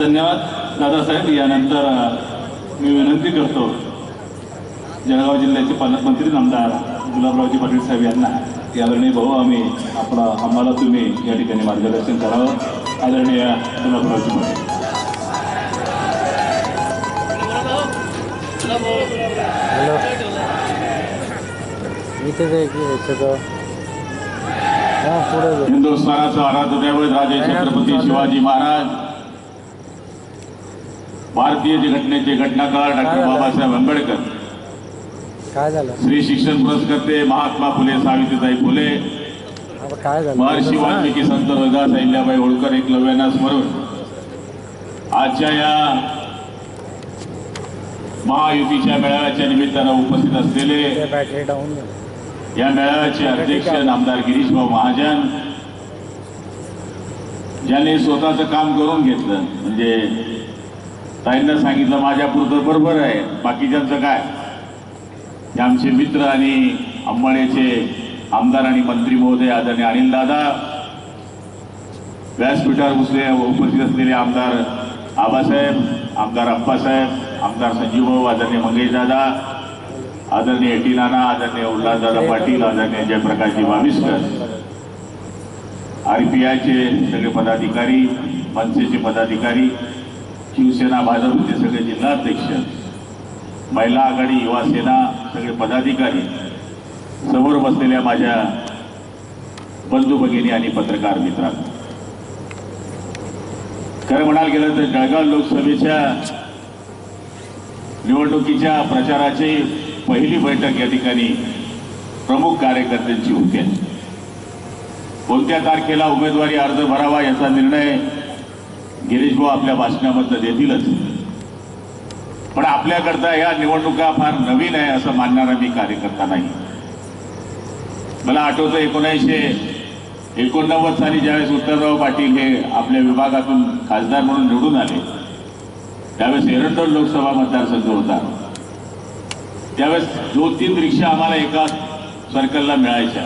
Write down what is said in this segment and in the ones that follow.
धन्यवाद. दादासाहेब यानंतर मी विनंती करतो जळगाव जिल्ह्याचे पालकमंत्री नामदार गुलाबरावजी पाटील साहेब यांना. की आदरणीय भाऊ आम्ही आपला आम्हाला तुम्ही या ठिकाणी मार्गदर्शन करावं. आदरणीय गुलाबरावजी पाटील. हिंदुस्थानाचं आराध्य दैवत राजे छत्रपती शिवाजी महाराज. भारतीय घटनेचे घटनाकार डॉक्टर बाबासाहेब आंबेडकर. काय झालं? श्री शिक्षण पुरस्कर्ते महात्मा फुले सावित्रीबाई फुले आता काय झालं? महर्षी वाल्मिकी संत रोहिदास अहिल्याबाई होळकर एकलव्यांना स्मरून. आजच्या या महायुतीच्या मेळाव्याच्या निमित्तानं उपस्थित असलेले या मेळाव्याचे अध्यक्ष नामदार गिरीशभाऊ महाजन ज्यांनी स्वतःचं काम करून घेतलं म्हणजे ताईंना सांगितलं माझ्या पुरतं बरोबर आहे. बाकीच्यांचं काय? हे आमचे मित्र आणि अंबाड्याचे आमदार आणि मंत्री महोदय आदरणीय अनिल दादा व्यासपीठावर बसले उपस्थित असलेले आमदार आबासाहेब आमदार अप्पासाहेब आमदार संजीवभाऊ आदरणीय मंगेश दादा आदरणीय एटी नाना आदरणीय उल्हासदादा पाटील आदरणीय जयप्रकाशजी वामिस्कर आर पी आयचे सगळे पदाधिकारी मनसेचे पदाधिकारी शिवसेना भाजपचे सगळे जिल्हाध्यक्ष महिला आघाडी युवा सेना सगळे पदाधिकारी समोर बसलेल्या माझ्या बंधू भगिनी आणि पत्रकार मित्रांनो. खरं म्हणायला गेलं तर जळगाव लोकसभेच्या निवडणुकीच्या प्रचाराची पहिली बैठक या ठिकाणी प्रमुख कार्यकर्त्यांची होते कोणत्या तारखेला उमेदवारी अर्ज भरावा याचा निर्णय गिरीशभाऊ आपल्या भाषणामध्ये देतीलच. पण आपल्याकरता या निवडणुका फार नवीन आहे असं मानणारा मी कार्यकर्ता नाही. मला आठवतं एकोणीसशे एकोणनव्वद साली ज्यावेळेस उत्तरराव पाटील हे आपल्या विभागातून खासदार म्हणून निवडून आले त्यावेळेस एरंडोल लोकसभा मतदारसंघ होता. त्यावेळेस दोन तीन रिक्षा आम्हाला एका सर्कलला मिळायच्या.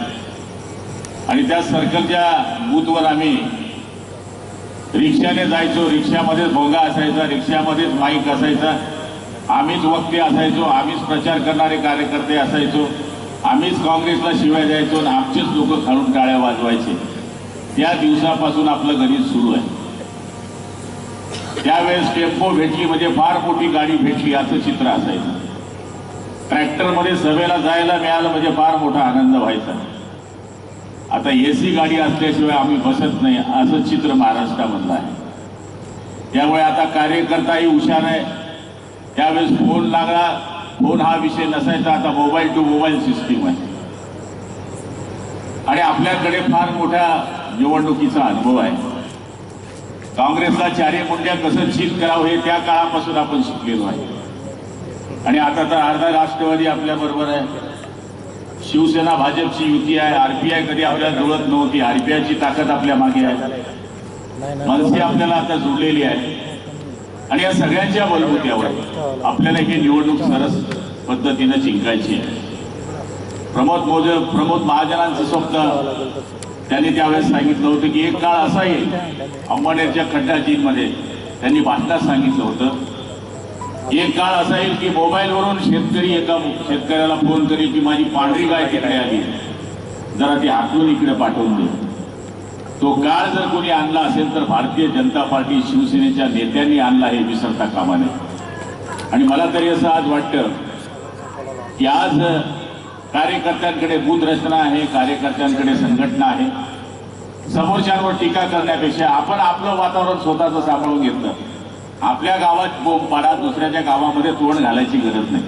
आणि त्या सर्कलच्या बूथवर आम्ही रिक्षाने जायचो रिक्षामध्येच भोंगा असायचा रिक्षामध्येच माईक असायचा. आम्हीच वक्ते असायचो आम्हीच प्रचार करणारे कार्यकर्ते असायचो. आम्हीच काँग्रेसला शिवाय द्यायचो आणि आमचेच लोक खालून टाळ्या वाजवायचे. त्या दिवसापासून आपलं गणित सुरू आहे. त्यावेळेस टेम्पो भेटली म्हणजे फार मोठी गाडी भेटली असं चित्र असायचं. ट्रॅक्टरमध्ये सभेला जायला मिळालं म्हणजे फार मोठा आनंद व्हायचा. आता ए सी गाडी असल्याशिवाय आम्ही बसत नाही असं चित्र महाराष्ट्रामधलं आहे. त्यामुळे आता कार्यकर्ताही हुशार आहे. त्यावेळेस फोन लागला फोन हा विषय नसायचा आता मोबाईल टू मोबाईल सिस्टीम आहे. आणि आपल्याकडे फार मोठ्या निवडणुकीचा अनुभव आहे. काँग्रेसला चारे मुंड्या कसं चीत करावं हे त्या काळापासून आपण शिकलेलो आहे. आणि आता तर अर्धा राष्ट्रवादी आपल्याबरोबर आहे. शिवसेना भाजपची युती आहे आरपीआय कधी आपल्याला जुळत नव्हती आरपीआयची ताकद आपल्या मागे आहे. मनसे आपल्याला आता जुळलेली आहे. आणि या सगळ्यांच्या बलबुत्यावर आपल्याला ही निवडणूक सरस पद्धतीनं जिंकायची आहे. प्रमोद मोज प्रमोद महाजनांचं स्वप्न त्यांनी त्यावेळेस सांगितलं होतं की एक काळ असा येईल अंबानेरच्या खड्डाजींमध्ये त्यांनी भाषणात सांगितलं होतं. एक काळ असा येईल की मोबाईलवरून शेतकरी एका शेतकऱ्याला फोन करेल की माझी पांढरी गाय तिकडे आली. जरा ती हातून इकडे पाठवून दे. तो काळ जर कोणी आणला असेल तर भारतीय जनता पार्टी शिवसेनेच्या नेत्यांनी आणला हे विसरता कामा नये. आणि मला तरी असं आज वाटतं की आज कार्यकर्त्यांकडे बूथ रचना आहे कार्यकर्त्यांकडे संघटना आहे. समोरच्यांवर टीका करण्यापेक्षा आपण आपलं वातावरण स्वतःचं सांभाळून घेतलं. आपल्या गावात बोंब पाडा दुसऱ्याच्या गावामध्ये तोंड घालायची गरज नाही.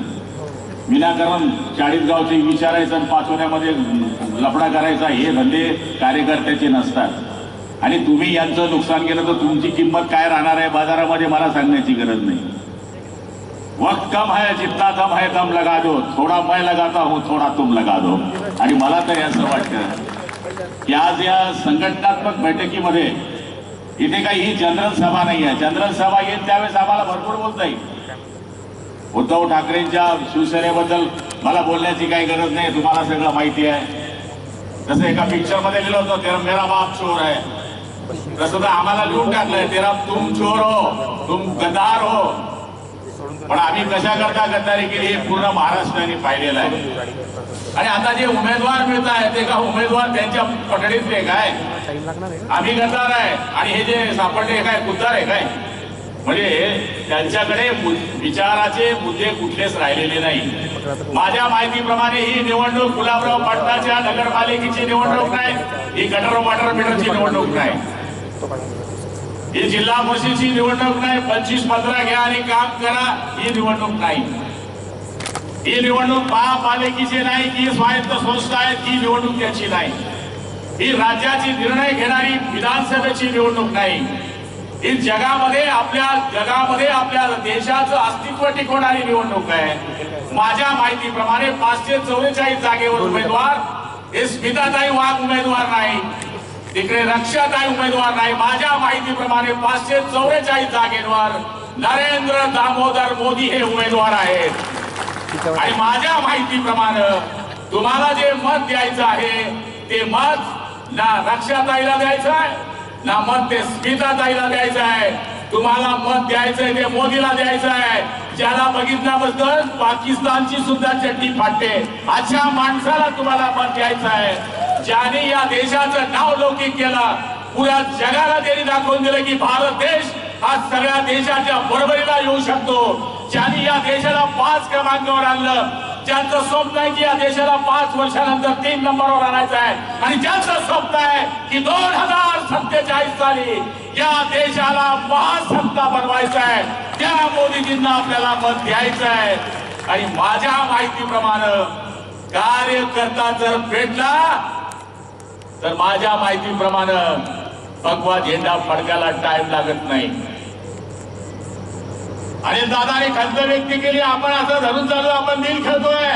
विनाकारण चाळीस गावचे विचारायचं आणि पाचवण्यामध्ये लफडा करायचा हे धंदे कार्यकर्त्याचे नसतात. आणि तुम्ही यांचं नुकसान केलं तर तुमची किंमत काय राहणार आहे बाजारामध्ये मला सांगण्याची गरज नाही. वक्त कम है जितना दम है दम लगा दो. थोडा मैं लगाता हूँ थोडा तुम लगा दो. आणि मला तरी असं वाटतं की आज या संघटनात्मक बैठकीमध्ये इथे काही ही जनरल सभा नाही आहे जनरल सभा येईल त्यावेळेस आम्हाला भरपूर बोलता येईल. उद्धव ठाकरेंच्या शिवसेनेबद्दल मला बोलण्याची काही गरज नाही तुम्हाला सगळं माहिती आहे. जसं एका पिक्चरमध्ये लिहिलं होतं तेरा मेरा बाप चोर आहे तसं तर आम्हाला लिहून टाकलंय तेरा तुम चोर हो तुम गदार हो. पण आम्ही कशा करता गद्दारी केली हे पूर्ण महाराष्ट्राने पाहिलेलं आहे. आणि आता जे उमेदवार मिळत आहेत ते का उमेदवार त्यांच्या पटडीतले काय? आम्ही गद्दार आहे. आणि हे जे सापडले काय कुद्दार आहे काय? म्हणजे त्यांच्याकडे मु- विचाराचे मुद्दे कुठलेच राहिलेले नाही. माझ्या माहितीप्रमाणे ही निवडणूक गुलाबराव पाटणाच्या नगरपालिकेची निवडणूक नाही ही गटर वॉटर मीटरची निवडणूक नाही. ही जिल्हा परिषदेची निवडणूक नाही. पंचवीस पत्रा घ्या आणि काम करा. ही निवडणूक नाही. ही निवडणूक महापालिकेची नाही की स्वायत्त संस्था आहे ती निवडणूक त्याची नाही. ही राज्याची निर्णय घेणारी विधानसभेची निवडणूक नाही. ही जगामध्ये आपल्या जगामध्ये आपल्या देशाचं अस्तित्व टिकवणारी निवडणूक आहे. माझ्या माहितीप्रमाणे पाचशे चौवेचाळीस जागेवर उमेदवार हे स्मिताताई वाघ उमेदवार नाही. तिकडे रक्षाताई उमेदवार नाही. माझ्या माहितीप्रमाणे पाचशे चौवेचाळीस जागेवर नरेंद्र दामोदर मोदी हे उमेदवार आहेत. आणि माझ्या माहितीप्रमाणे तुम्हाला जे मत द्यायचं आहे ते मत ना रक्षाताईला द्यायचं आहे ना मत ते स्मिताताईला द्यायचं आहे. तुम्हाला मत द्यायचंय ते मोदीला द्यायचं आहे. ज्याला बघितल्याबद्दल पाकिस्तानची सुद्धा चड्डी फाटते. अशा माणसाला तुम्हाला मत द्यायचं आहे. ज्याने या देशाचं नाव लौकिक केलं पुऱ्या जगाला त्यांनी दाखवून दिलं की भारत देश हा सगळ्या देशाच्या बरोबरीला येऊ शकतो. ज्यांनी या देशाला पाच क्रमांकावर आणलं ज्यांचं स्वप्न आहे की या देशाला पाच वर्षानंतर तीन नंबरवर आणायचं आहे. आणि ज्यांचं स्वप्न आहे की दोन हजार सत्तेचाळीस साली या देशाला महासत्ता बनवायचा आहे त्या मोदीजींना आपल्याला मत द्यायचं आहे. आणि माझ्या माहितीप्रमाणे कार्यकर्ता जर भेटला तर माझ्या माहितीप्रमाणे भगवा झेंडा फडकायला टाइम लागत नाही. आणि दादाने खंत व्यक्त केली आपण असं धरून चालू आपण दिल खेळतोय.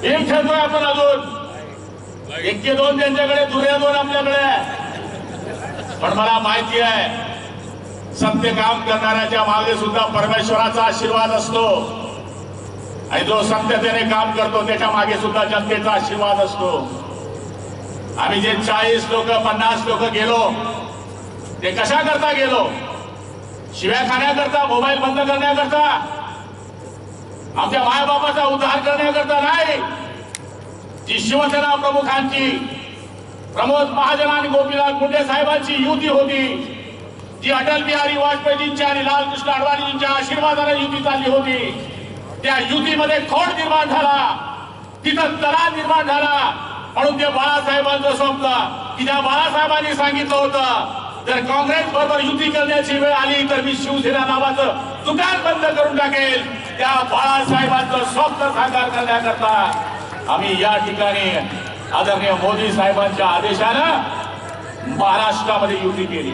दिल खेळतोय आपण अजून. एकशे दोन त्यांच्याकडे दुर्या दोन आपल्याकडे. पण मला माहिती आहे सत्य काम करणाऱ्याच्या मागे सुद्धा परमेश्वराचा आशीर्वाद असतो. आणि जो सत्यतेने काम करतो त्याच्यामागे सुद्धा जनतेचा आशीर्वाद असतो. आम्ही जे चाळीस लोक पन्नास लोक गेलो. ते कशा करता गेलो? शिव्या खाण्याकरता मोबाईल बंद करण्याकरता? आमच्या मायबापाचा उद्धार करण्याकरता नाही. जी शिवसेना प्रमुखांची प्रमोद महाजन आणि गोपीनाथ मुंडे साहेबांची युती होती. जी अटल बिहारी वाजपेयींच्या आणि लालकृष्ण अडवाणीजींच्या आशीर्वादाने युती चालली होती. त्या युतीमध्ये खोड निर्माण झाला. तिथं तलाव निर्माण झाला. म्हणून ते बाळासाहेबांचं स्वप्न की त्या बाळासाहेबांनी सांगितलं होतं जर काँग्रेस बरोबर युती करण्याची वेळ आली तर मी शिवसेना नावाचं दुकान बंद करून टाकेल. त्या बाळासाहेबांचं स्वप्न साकार करण्याकरता आम्ही या ठिकाणी आदरणीय मोदी साहेबांच्या आदेशानं महाराष्ट्रामध्ये युती केली.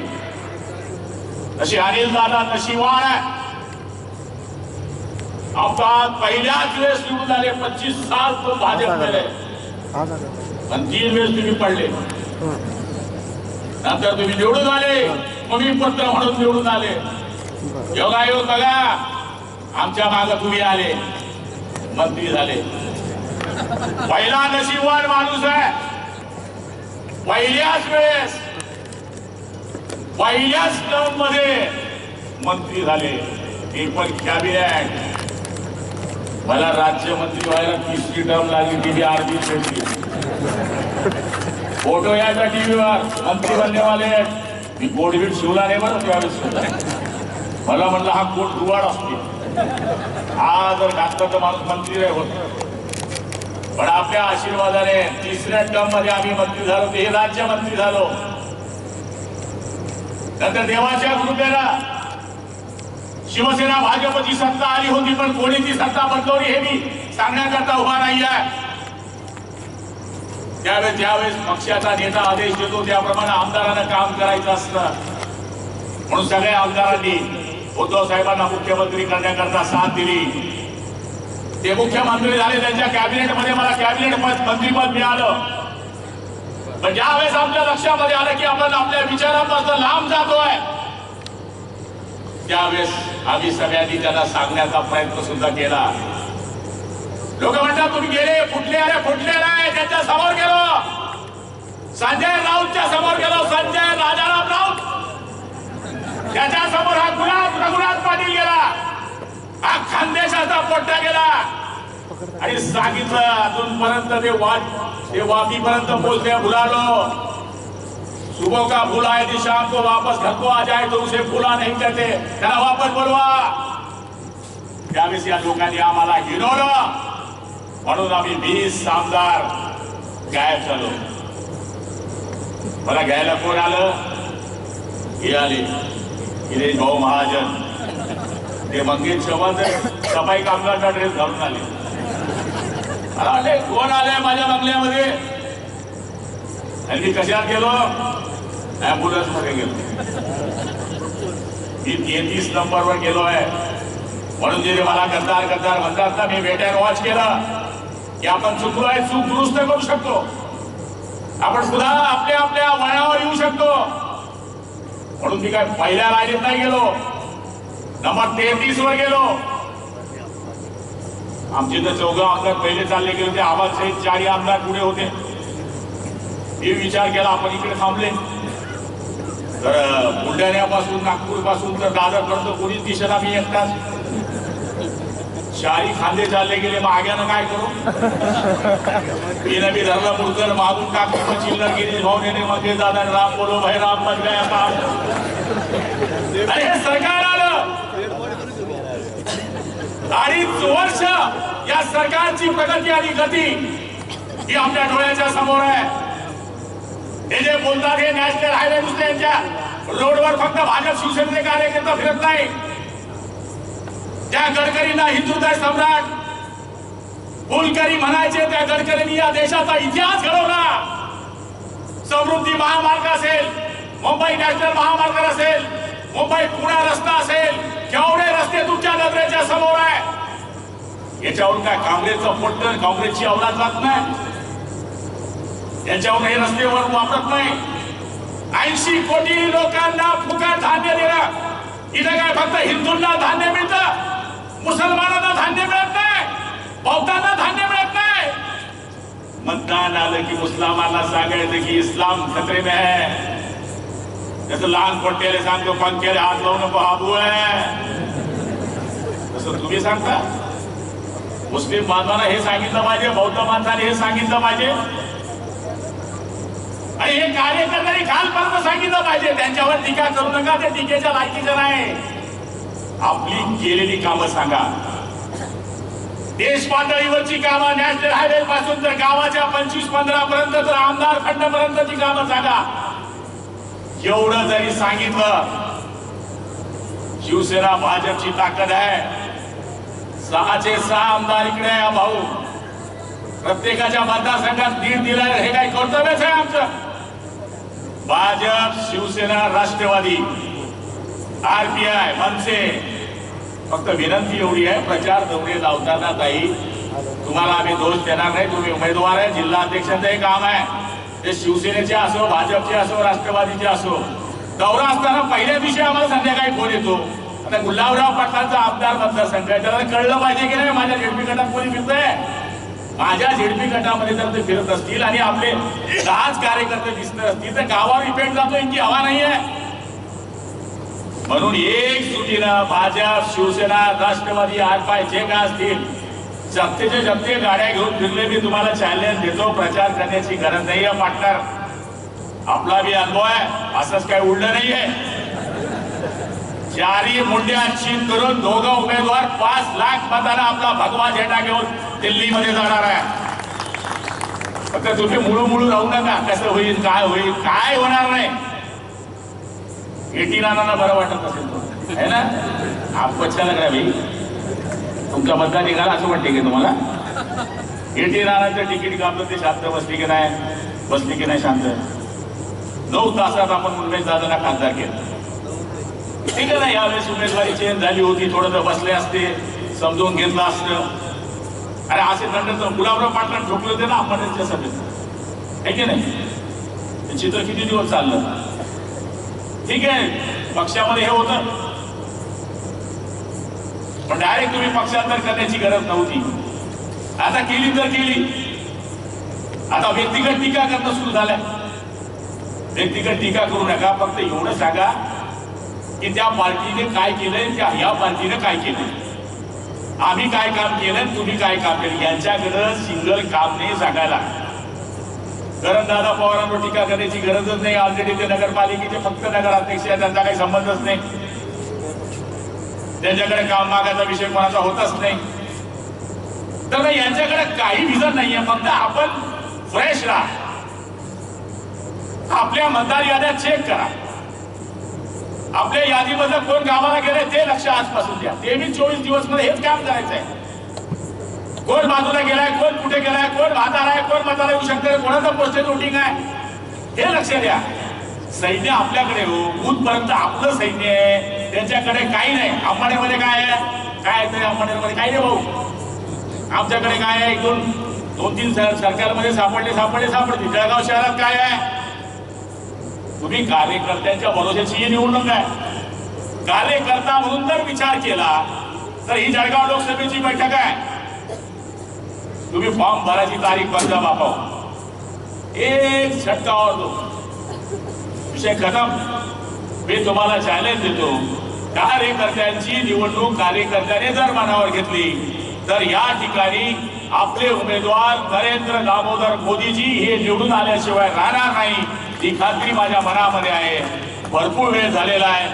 अशी अनिल दादा नशिवान आहे. अपघात पहिल्याच वेळेस निवडून आले पंचवीस साल तो भाजप केले पण तीन वेळेस तुम्ही पडले. नंतर तुम्ही निवडून आले. मग मी पत्र म्हणून निवडून आले. योगायोग बघा आमच्या माग तुम्ही आले. मंत्री झाले. पहिला नशीबवान माणूस आहे. पहिल्याच वेळेस पहिल्याच टर्ममध्ये मंत्री झाले. ते पण कॅबिनेट मला राज्यमंत्री व्हायला तिसरी टर्म लागली ती बी शेवटी फोटो यायचा टीव्हीवर मंत्री बनलेवाले मी कोडवीट शिवला नाही बरं त्यावेळेस मला म्हणलं हा कोट दुवाड असते? हा जर घातला तर माणूस मंत्री नाही होत. पण आपल्या आशीर्वादाने तिसऱ्या टर्ममध्ये आम्ही मंत्री झालो ते हे राज्यमंत्री झालो. नंतर देवाच्या कृपेला शिवसेना भाजपची सत्ता आली होती पण कोणी ती सत्ता बदलवली हे मी सांगण्याकरता उभा नाही आहे त्यावेळेस ज्यावेळेस पक्षाचा नेता आदेश देतो त्याप्रमाणे आमदारानं काम करायचं असतं. म्हणून सगळ्या आमदारांनी उद्धव साहेबांना मुख्यमंत्री करण्याकरता साथ दिली. ते मुख्यमंत्री झाले त्यांच्या कॅबिनेटमध्ये मला कॅबिनेट मंत्रीपद मिळालं. पण ज्यावेळेस आमच्या लक्षामध्ये आलं की आपण आपल्या विचारांपासून लांब जातोय त्यावेळेस आम्ही सगळ्यांनी त्यांना सांगण्याचा प्रयत्न सुद्धा केला. लोक म्हणतात तुम्ही गेले फुटले अरे फुटले नाही त्यांच्यासमोर गेलो. संजय राऊतच्या समोर गेलो संजय राजाराम राऊत. त्याच्यासमोर हा गुलाब रघुनाथ पाटील गेला. हा खानदेशाचा पोट्टा गेला. आणि सांगितलं अजूनपर्यंत ते वाट ते वापीपर्यंत बोलते बुलालो सुबह का बुला है कि शाम को वापस घर को आ जाए तो उसे बुला नहीं करते। त्याला वापस बोलवा। त्यावेळेस या लोकांनी आम्हाला हिरवलं म्हणून आम्ही वीस आमदार गायब झालो मला घ्यायला कोण आलं। हे आले गिरीश भाऊ महाजन। ते मंगेश चव्हाण सफाई कामगारचा ड्रेस घालून आले. मला कोण आले माझ्या बंगल्यामध्ये. आणि मी कशात गेलो? ऍम्ब्युलन्समध्ये गेलो. मी तेहतीस नंबरवर गेलो आहे. म्हणून जे मला गद्दार गद्दार म्हणतात ना मी वेट्यान वॉच केलं. की आपण चुकलो आहे चूक दुरुस्त करू शकतो. आपण सुद्धा आपल्या आपल्या वयावर येऊ शकतो. म्हणून मी काय पहिल्या राजेत नाही गेलो. नंबर तेहतीस वर गेलो. आमचे तर चौघा आमदार पहिले चालले गेले होते. आवाज सहित चारही आमदार पुढे होते. हे विचार केला आपण इकडे थांबले. तर बुलढाण्यापासून नागपूरपासून तर दादरपर्यंत कोणीच दिशेला मी एकटाच शारी खांदे चालले गेले माग्यानं काय करू? मी नवी धरला मुडकर मागून टाकतो चिल्लर गेली भाऊ नेने मध्ये दादा राम बोलो भाई राम बन काय अरे सरकार आलं. अडीच वर्ष या सरकारची प्रगती आणि गती ही आपल्या डोळ्याच्या समोर आहे. हे जे बोलतात हे नॅशनल हायवे दुसऱ्यांच्या रोडवर फक्त भाजप शिवसेनेचे कार्यकर्ते फिरत नाही। त्या गडकरींना हिंदुत्व सम्राट कुलकरी म्हणायचे त्या गडकरींनी या देशाचा इतिहास घडवला. समृद्धी महामार्ग असेल मुंबई नॅशनल महामार्ग असेल मुंबई पुणे रस्ता असेल केवढे रस्ते तुमच्या नजरेच्या समोर आहे याच्यावर काय काँग्रेसचं पोट काँग्रेसची अवलाद जात नाही? यांच्यावर हे रस्तेवर वापरत नाही. ऐंशी कोटी लोकांना फुकट धान्य दिलं. इथं काय फक्त हिंदूंना धान्य मिळतं? मुसलमानांना धान्य मिळत नाही. बौद्धांना धान्य मिळत नाही. मतदान आलं की मुसलमानला सांगायचं की इस्लाम खतरे में है. त्याचं लहान पोट्याला सांगतो पंख्याला हात लावू नको आबू आहे तसं तुम्ही सांगता. मुस्लिम बांधवांना हे सांगितलं पाहिजे बौद्ध माणसाने हे सांगितलं पाहिजे. आणि हे कार्यकर्त्यांनी कालपर्यंत सांगितलं पाहिजे त्यांच्यावर टीका करू नका ते टीकेच्या लायकीचं नाही. आपली केलेली कामं सांगा. देश पातळीवरची कामं नॅशनल हायवे पासून तर गावाच्या पंचवीस पंधरा पर्यंत तर आमदार खंडपर्यंतची कामं सांगा. एवढं जरी सांगितलं शिवसेना भाजपची ताकद आहे. सहाचे सहा आमदार इकडे आहे भाऊ. प्रत्येकाच्या मतदारसंघात दीड दिला हे काही कर्तव्यच आहे आमचं. भाजप शिवसेना राष्ट्रवादी आरपीआय मनसे. फक्त विनंती एवढी आहे प्रचार दौरे लावताना ताई तुम्हाला आम्ही दोष देणार नाही तुम्ही उमेदवार आहे जिल्हा अध्यक्षांचं हे काम आहे. ते शिवसेनेचे असो भाजपचे असो राष्ट्रवादीचे असो. दौरा असताना पहिल्या दिवशी आम्हाला संध्याकाळी फोन येतो. आता गुलाबराव पाटलांचा आमदार मतदारसंघ आहे त्याला कळलं पाहिजे की नाही माझ्या झेडपी गटात कोणी फिरतंय? माझ्या झेडपी गटामध्ये जर ते फिरत असतील आणि आपले दहाच कार्यकर्ते दिसत असतील तर गावावर इफेक्ट जातो इतकी हवा नाहीये. म्हणून एक सुटीनं भाजप शिवसेना राष्ट्रवादी आरपाय जे काय असतील जप्तेचे जप्ते गाड्या घेऊन फिरले मी तुम्हाला चॅलेंज देतो. प्रचार करण्याची गरज नाहीये पार्टनर आपला बी अनुभव आहे. असंच काही उडलं नाहीये. चारी मुंड्या करून दोघं उमेदवार पाच लाख मतांना आपला भगवा झेंडा घेऊन दिल्लीमध्ये जाणार आहे. फक्त तुम्ही मुळू मुळू राहू नका. कसं होईल काय होईल काय होणार नाही. एटी नानांना बरं वाटत असेल तो है ना? आप अच्छा लग रहा भाई. तुमचा मतदार निघाला असं वाटते की तुम्हाला? एटी नानाचं तिकीट कापलं ते शांत बसली की नाही? बसली की नाही शांत? नऊ तासात आपण मुंबईत दादांना खासदार केलं. ठीक आहे ना यावेळेस उमेदवारी चेंज झाली होती थोडं बसले असते समजून घेतलं असतं. अरे असे नंतर गुलाबराव पाटला ठोकले होते ना आपण सभेत. आहे की नाही? चित्र किती दिवस चाललं? ठीक आहे पक्षामध्ये हे होतं. पण डायरेक्ट तुम्ही पक्षांतर करण्याची गरज नव्हती. आता केली तर केली. आता व्यक्तिगत टीका करणं सुरू झालंय. व्यक्तिगत टीका करू नका फक्त एवढं सांगा की त्या पार्टीने काय केलंय त्या ह्या पार्टीने काय केलंय? आम्ही काय काम केलं तुम्ही काय काम केलं यांच्याकडं सिंगल काम नाही सांगायला. कारण दादा पवारांवर टीका करण्याची गरजच नाही. ऑलरेडी ते नगरपालिकेचे फक्त नगराध्यक्ष आहे त्यांचा काही संबंधच नाही. त्यांच्याकडे काम मागायचा विषय कोणाचा होतच नाही. तर यांच्याकडे काही विजन नाहीये. फक्त आपण फ्रेश राहा. आपल्या मतदार याद्या चेक करा. आपल्या यादीमधलं कोण गावाला गेले ते लक्ष आजपासून द्या. ते मी चोवीस दिवसमध्ये हेच काम करायचंय. कोण बाजूला गेलाय कोण कुठे गेलाय कोण म्हातारा आहे कोण मताला येऊ शकते कोणाचं पोस्टेज वोटिंग आहे. हे लक्ष द्या. सैन्य आपल्याकडे हो. पर्यंत आपलं सैन्य आहे. त्यांच्याकडे काही नाही. अंबाड्यामध्ये काय आहे? काय आहे ते काही नाही भाऊ. आमच्याकडे काय आहे? एक दोन दोन तीन सर- सरकारमध्ये सापडले सापडले सापडले. जळगाव शहरात काय आहे? तुम्ही कार्यकर्त्यांच्या भरोशाची ही निवडणूक आहे. कार्यकर्ता म्हणून जर विचार केला तर ही जळगाव लोकसभेची बैठक आहे. तुम्ही फॉर्म भरायची तारीख बंद बापाव एक झटकावर दो. विषय खतम. मी तुम्हाला चॅलेंज देतो. कार्यकर्त्यांची निवडणूक कार्यकर्त्याने जर मनावर घेतली तर या ठिकाणी आपले उमेदवार नरेंद्र दामोदर मोदीजी हे निवडून आल्याशिवाय राहणार नाही. ही खात्री माझ्या मनामध्ये आहे. भरपूर वेळ झालेला आहे.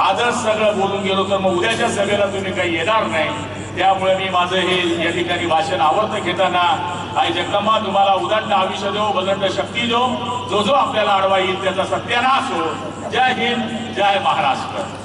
आजच सगळं बोलून गेलो तर मग उद्याच्या सभेला तुम्ही काही येणार नाही. त्यामुळे मी माझं हे या ठिकाणी भाषण आवडतं घेताना आई जगदंबा तुम्हाला उदंड आयुष्य देव बदंड शक्ती देऊ जो जो आपल्याला अडवा येईल त्याचा सत्यानाश हो जय हिंद जय महाराष्ट्र.